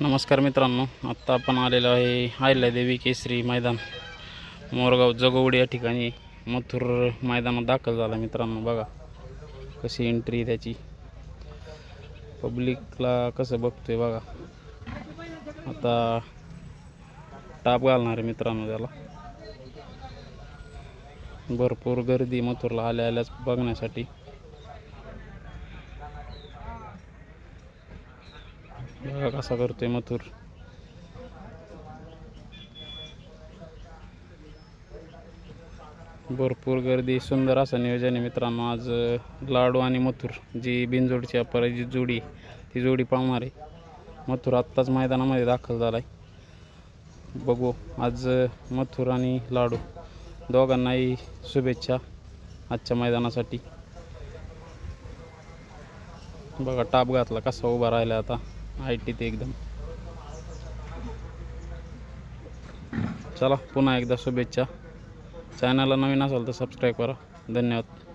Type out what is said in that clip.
नमस्कार मित्रांनो आत्ता आपण आलेलो आहे अहिल्यादेवी केसरी मैदान. मोरगाव जगवडी या ठिकाणी मथुर मैदानात दाखल झाला मित्रांनो बघा कशी एंट्री त्याची. पब्लिकला कसं बघतोय बघा. आता टाप घालणार आहे मित्रांनो त्याला. भरपूर गर्दी मथुरला आल्या आल्याच बघण्यासाठी. बघा कसा करतोय मथुर? भरपूर गर्दी सुंदर असं नियोजन आहे मित्रांनो. आज लाडू आणि मथुर जी बिनजोडची जी जोडी ती जोडी पाहणार आहे. मथुर आत्ताच मैदानामध्ये दाखल झाला आहे बघू आज मथुर आणि लाडू दोघांनाही शुभेच्छा आजच्या मैदानासाठी. बघा टाप घातला कसा उभा राहिला आता. आय टी ते एकदम. चला पुन्हा एकदा शुभेच्छा. चॅनलला नवीन असाल तर सबस्क्राईब करा. धन्यवाद.